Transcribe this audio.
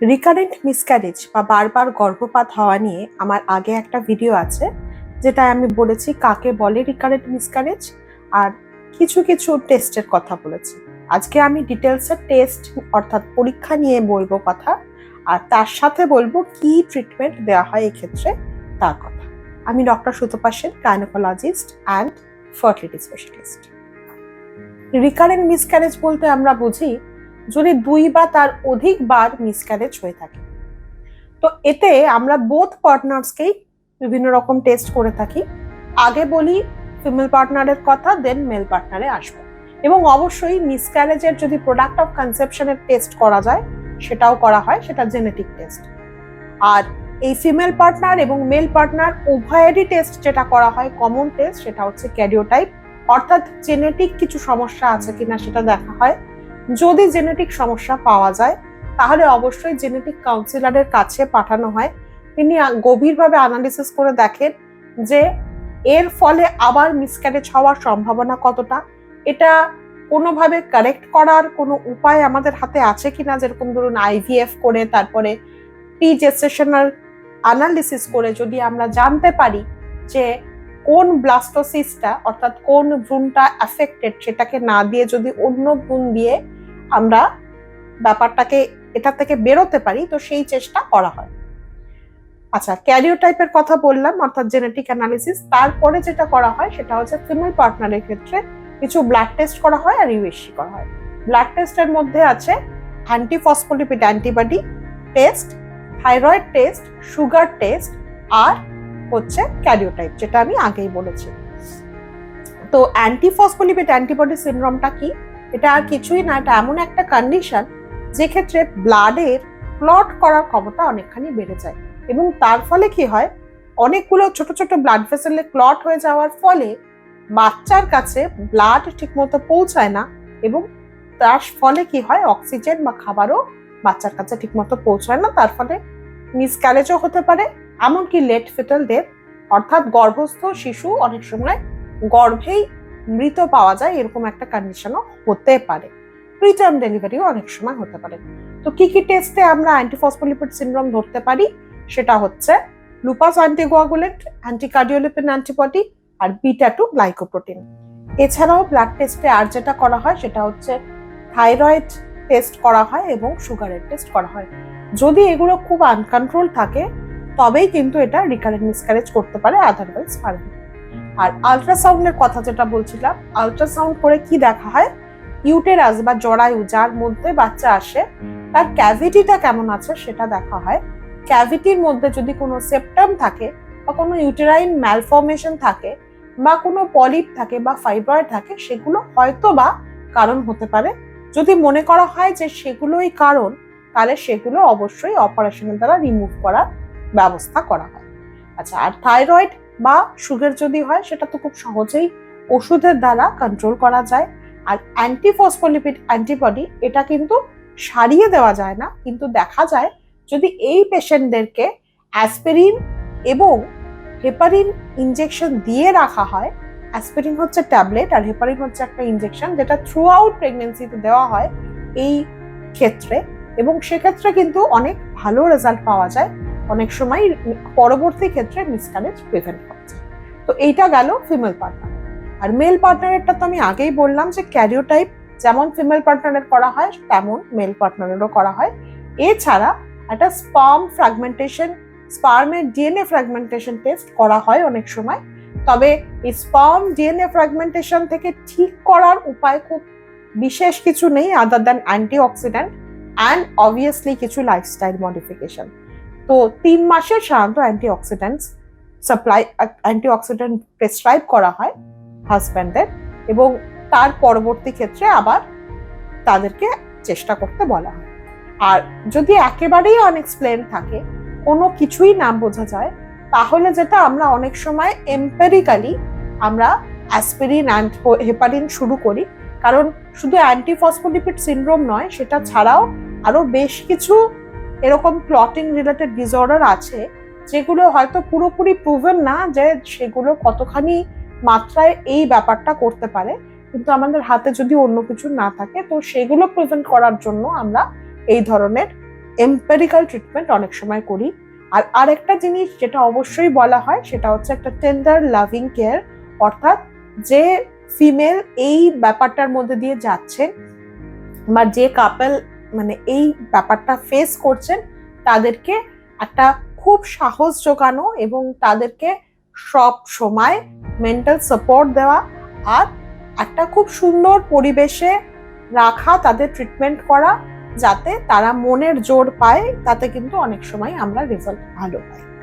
Recurrent miscarriage বা বারবার গর্ভপাত হওয়া নিয়ে আমার আগে একটা ভিডিও আছে যেটা আমি বলেছি কাকে বলে রিকারেন্ট মিসক্যারেজ আর কিছু কিছু টেস্টের কথা বলেছি। আজকে আমি ডিটেলসের টেস্ট অর্থাৎ পরীক্ষা নিয়ে বলব কথা আর তার সাথে বলব কি ট্রিটমেন্ট দেওয়া হয় এক্ষেত্রে তার কথা। আমি doctor Sutapa Sen gynaecologist and fertility specialist recurrent miscarriage বলতে আমরা বুঝি যদি দুই বা তার অধিক বার মিসক্যারেজ হয়ে থাকে। তো এতে আমরা বোথ পার্টনার্সকেই বিভিন্ন রকম টেস্ট করে থাকি। আগে বলি ফিমেল পার্টনারের কথা দেন মেল পার্টনারে আসব। এবং অবশ্যই মিসক্যারেজের যদি প্রোডাক্ট অফ কনসেপশনের টেস্ট করা যায়, সেটাও করা হয়, সেটা জেনেটিক টেস্ট আর এই ফিমেল পার্টনার এবং মেল পার্টনার উভয়েরই টেস্ট যেটা করা হয় কমন টেস্ট সেটা হচ্ছে ক্যারিওটাইপ অর্থাৎ জেনেটিক কিছু সমস্যা আছে কিনা সেটা দেখা হয়। যদি জেনেটিক সমস্যা পাওয়া যায়, তাহলে অবশ্যই জেনেটিক কাউন্সিলরের কাছে পাঠানো হয়। তিনি গভীরভাবে অ্যানালিসিস করে দেখেন যে এর ফলে আবার মিসক্যারেজ হওয়ার সম্ভাবনা কতটা। এটা কোনোভাবে কারেক্ট করার কোনো উপায় আমাদের হাতে আছে কিনা? যেরকম ধরুন আইভিএফ করে, তারপরে প্রি জেস্টেশনাল অ্যানালিসিস করে যদি আমরা জানতে পারি যে কোন ব্লাস্টোসিসটা অর্থাৎ কোন ভ্রূণটা অ্যাফেক্টেড সেটাকে না দিয়ে যদি অন্য ভ্রূণ দিয়ে আমরা ব্যাপারটাকে এটা থেকে বেরোতে পারি, তো সেই চেষ্টা করা হয়। আচ্ছা ক্যারিওটাইপের কথা বললাম, অর্থাৎ জেনেটিক অ্যানালিসিস তারপরে যেটা করা হয়, সেটা হচ্ছে ফিমেল পার্টনারের ক্ষেত্রে কিছু ব্লাড টেস্ট করা হয় আর ইউএসসি করা হয়। ব্লাড টেস্টের মধ্যে আছে antiphospholipid antibody test thyroid test sugar test আর হচ্ছে ক্যারিওটাইপ, যেটা আমি আগেই বলেছি। তো অ্যান্টিফসফোলিপিড অ্যান্টিবডি সিনড্রোমটা কি? এটা আর কিছুই না, এটা এমন একটা কন্ডিশন যে ক্ষেত্রে ব্লাডের ক্লট করার ক্ষমতা অনেকখানি বেড়ে যায়। এবং তার ফলে কি হয়? অনেকগুলো ছোট ছোট ব্লাড ভেসেলে ক্লট হয়ে যাওয়ার ফলে বাচ্চার কাছে ব্লাড ঠিকমতো পৌঁছায় না এবং তার ফলে কি হয়? অক্সিজেন বা খাবারও বাচ্চার কাছে ঠিকমতো পৌঁছায় না, তার ফলে মিসক্যারেজও হতে পারে। এমনকি লেট ফিটাল ডেথ অর্থাৎ গর্ভস্থ শিশু অনেক সময় গর্ভেই মৃত পাওয়া যায়, এরকম একটা কন্ডিশনও হতে পারে। প্রিটার্ম ডেলিভারিও অনেক সময় হতে পারে। তো কি কি টেস্টে আমরা অ্যান্টিফসফোলিপিড সিনড্রোম ধরতে পারি? সেটা হচ্ছে লুপাস অ্যান্টিকোয়াগুলেন্ট অ্যান্টিকার্ডিওলিপিন অ্যান্টিবডি আর বিটা টু গ্লাইকোপ্রোটিন এছাড়াও ব্লাড টেস্টে আর যেটা করা হয়, সেটা হচ্ছে থাইরয়েড টেস্ট করা হয় এবং সুগারের টেস্ট করা হয়। যদি এগুলো খুব আনকন্ট্রোল থাকে তবেই কিন্তু এটা রিকারেন্ট মিসক্যারেজ করতে পারে আদারওয়াইজ পারে না। আর আল্ট্রাসাউন্ডের কথা যেটা বলছিলাম আল্ট্রাসাউন্ড করে কি দেখা হয়? ইউটেরাস বা জরায়ু যার মধ্যে বাচ্চা আসে তার ক্যাভিটিটা কেমন আছে সেটা দেখা হয়। ক্যাভিটির মধ্যে যদি কোনো সেপ্টাম থাকে বা কোনো ইউটেরাইন ম্যালফর্মেশন থাকে বা কোনো পলিপ থাকে বা ফাইব্রয়েড থাকে সেগুলো হয়তো বা কারণ হতে পারে। যদি মনে করা হয় যে সেগুলোই কারণ তাহলে সেগুলো অবশ্যই অপারেশনের দ্বারা রিমুভ করার ব্যবস্থা করা হয়। আচ্ছা আর থাইরয়েড বা সুগার যদি হয়, সেটা তো খুব সহজেই ওষুধের দ্বারা কন্ট্রোল করা যায়। আর অ্যান্টিফসফোলিপিড অ্যান্টিবডি এটা কিন্তু সারিয়ে দেওয়া যায় না। কিন্তু দেখা যায়, যদি এই পেশেন্টদেরকে অ্যাসপিরিন এবং হেপারিন ইনজেকশন দিয়ে রাখা হয় অ্যাসপিরিন হচ্ছে ট্যাবলেট আর হেপারিন হচ্ছে একটা ইনজেকশন যেটা থ্রু আউট প্রেগনেন্সিতে দেওয়া হয় এই ক্ষেত্রে। এবং সেক্ষেত্রে কিন্তু অনেক ভালো রেজাল্ট পাওয়া যায়। অনেক সময় পরবর্তী ক্ষেত্রে মিসক্যারেজ প্রিভেন্ট করা যায়। তো এইটা গেল ফিমেল পার্টনার আর মেল পার্টনারেরটা তো আমি আগেই বললাম যে ক্যারিওটাইপ যেমন ফিমেল পার্টনারের করা হয়, তেমন মেল পার্টনারেরও করা হয়। এছাড়া একটা স্পার্ম ফ্র্যাগমেন্টেশন স্পার্মের ডিএনএ ফ্র্যাগমেন্টেশন টেস্ট করা হয় অনেক সময়। তবে এই স্পার্ম ডিএনএ ফ্র্যাগমেন্টেশন থেকে ঠিক করার উপায় খুব বিশেষ কিছু নেই other than antioxidant and obviously কিছু লাইফস্টাইল মডিফিকেশন তো তিন মাসের সাধারণত antioxidants supply antioxidant prescribe করা হয় হাজব্যান্ডদের এবং তার পরবর্তী ক্ষেত্রে আবার তাদেরকে চেষ্টা করতে বলা হয়। আর যদি একেবারেই অনএক্সপ্লেন থাকে, কোনো কিছুই না বোঝা যায়, তাহলে যেটা আমরা অনেক সময় এম্পেরিক্যালি আমরা অ্যাসপিরিন অ্যান্ড হেপারিন শুরু করি। কারণ শুধু অ্যান্টিফসফোলিপিড সিনড্রোম নয়, সেটা ছাড়াও আরও বেশ কিছু এরকম ক্লটিং রিলেটেড ডিসঅর্ডার আছে, যেগুলো হয়তো পুরোপুরি প্রুভেন না যে সেগুলো কতখানি মাত্রায় এই ব্যাপারটা করতে পারে। কিন্তু আমাদের হাতে যদি অন্য কিছু না থাকে, তো সেগুলো প্রিভেন্ট করার জন্য আমরা এই ধরনের এম্পেরিক্যাল ট্রিটমেন্ট অনেক সময় করি। আর আরেকটা জিনিস যেটা অবশ্যই বলা হয়, সেটা হচ্ছে একটা টেন্ডার লাভিং কেয়ার অর্থাৎ যে ফিমেল এই ব্যাপারটার মধ্যে দিয়ে যাচ্ছেন বা যে কাপেল মানে এই ব্যাপারটা ফেস করছেন, তাদেরকে একটা খুব সাহস জোগানো এবং তাদেরকে সব সময় মেন্টাল সাপোর্ট দেওয়া আর একটা খুব সুন্দর পরিবেশে রাখা, তাদের ট্রিটমেন্ট করা, যাতে তারা মনের জোর পায়, তাতে কিন্তু অনেক সময় আমরা রেজাল্ট ভালো পাই।